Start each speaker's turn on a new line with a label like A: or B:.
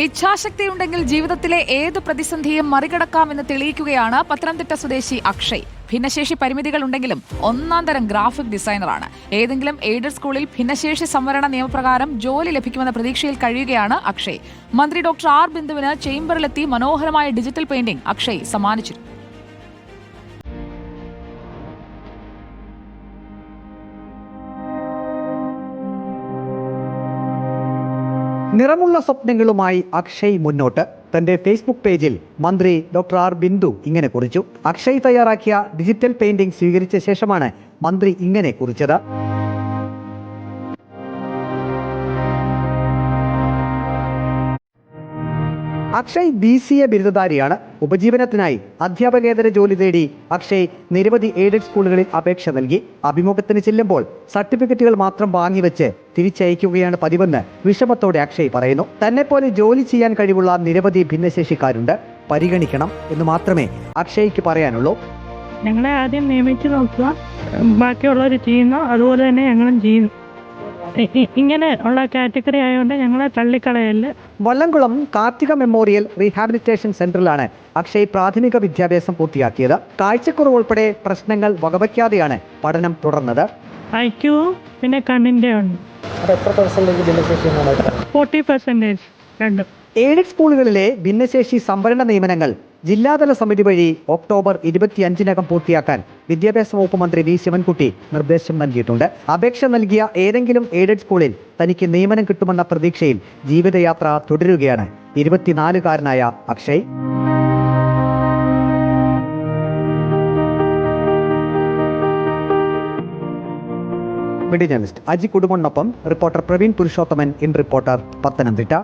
A: ഇച്ഛാശക്തിയുണ്ടെങ്കിൽ ജീവിതത്തിലെ ഏത് പ്രതിസന്ധിയും മറികടക്കാമെന്ന് തെളിയിക്കുകയാണ് പത്തനംതിട്ട സ്വദേശി അക്ഷയ്. ഭിന്നശേഷി പരിമിതികൾ ഉണ്ടെങ്കിലും ഒന്നാം തരം ഗ്രാഫിക് ഡിസൈനറാണ്. ഏതെങ്കിലും എയ്ഡഡ് സ്കൂളിൽ ഭിന്നശേഷി സംവരണ നിയമപ്രകാരം ജോലി ലഭിക്കുമെന്ന പ്രതീക്ഷയിൽ കഴിയുകയാണ് അക്ഷയ്. മന്ത്രി ഡോക്ടർ ആർ ബിന്ദുവിന് ചേംബറിലെത്തി മനോഹരമായ ഡിജിറ്റൽ പെയിന്റിംഗ് അക്ഷയ് സമ്മാനിച്ചിരുന്നു.
B: നിറമുള്ള സ്വപ്നങ്ങളുമായി അക്ഷയ് മുന്നോട്ട്. തന്റെ ഫേസ്ബുക്ക് പേജിൽ മന്ത്രി ഡോക്ടർ ആർ ബിന്ദു ഇങ്ങനെ കുറിച്ചു. അക്ഷയ് തയ്യാറാക്കിയ ഡിജിറ്റൽ പെയിന്റിംഗ് സ്വീകരിച്ച ശേഷമാണ് മന്ത്രി ഇങ്ങനെ കുറിച്ചത്. അക്ഷയ് ബി സി എ ബിരുദധാരിയാണ്. ഉപജീവനത്തിനായി അധ്യാപകേതര ജോലി തേടി അക്ഷയ് നിരവധി എയ്ഡഡ് സ്കൂളുകളിൽ അപേക്ഷ നൽകി. അഭിമുഖത്തിന് ചെല്ലുമ്പോൾ സർട്ടിഫിക്കറ്റുകൾ മാത്രം വാങ്ങിവെച്ച് തിരിച്ചയക്കുകയാണ് പതിവെന്ന് വിഷമത്തോടെ അക്ഷയ് പറയുന്നു. തന്നെപ്പോലെ ജോലി ചെയ്യാൻ കഴിവുള്ള നിരവധി ഭിന്നശേഷിക്കാരുണ്ട്. പരിഗണിക്കണം എന്ന് മാത്രമേ അക്ഷയ്ക്ക് പറയാനുള്ളൂ.
C: ഞങ്ങളെ ആദ്യം നിയമിച്ചു നോക്കുക. ബാക്കിയുള്ളവർ ചെയ്യുന്നു. അതുപോലെ തന്നെ ഞങ്ങളും ചെയ്യുന്നു. ഇങ്ങനെ ഉള്ള കാറ്റഗറി ആയതുകൊണ്ട് ഞങ്ങളെ തള്ളിക്കളയല്ല
B: വല്ലംകുളം കാർത്തിക മെമ്മോറിയൽ റീഹാബിലിറ്റേഷൻ സെന്ററിലാണ് അക്ഷയ് പ്രാഥമിക വിദ്യാഭ്യാസം പൂർത്തിയാക്കിയത്. കാഴ്ചക്കുറവ് ഉൾപ്പെടെ പ്രശ്നങ്ങൾ വകവയ്ക്കാതെയാണ് പഠനം തുടർന്നത്.
C: ഐക്യവും പിന്നെ കണ്ണിന്റെ ഉണ്ട് ഫോർട്ടി പെർസെന്റേജ് രണ്ടും.
B: എയ്ഡഡ് സ്കൂളുകളിലെ ഭിന്നശേഷി സംവരണ നിയമനങ്ങൾ ജില്ലാതല സമിതി വഴി ഒക്ടോബർ ഇരുപത്തിയഞ്ചിനകം പൂർത്തിയാക്കാൻ വിദ്യാഭ്യാസ വകുപ്പ് മന്ത്രി വി ശിവൻകുട്ടി നിർദ്ദേശം നൽകിയിട്ടുണ്ട്. അപേക്ഷ നൽകിയ ഏതെങ്കിലും എയ്ഡഡ് സ്കൂളിൽ തനിക്ക് നിയമനം കിട്ടുമെന്ന പ്രതീക്ഷയിൽ ജീവിതയാത്ര തുടരുകയാണ്. ഇരുപത്തിനാലുകാരനായ Akshay. Journalist Aji കുടുംബനൊപ്പം reporter Praveen Purushothaman in reporter Pathanamthitta.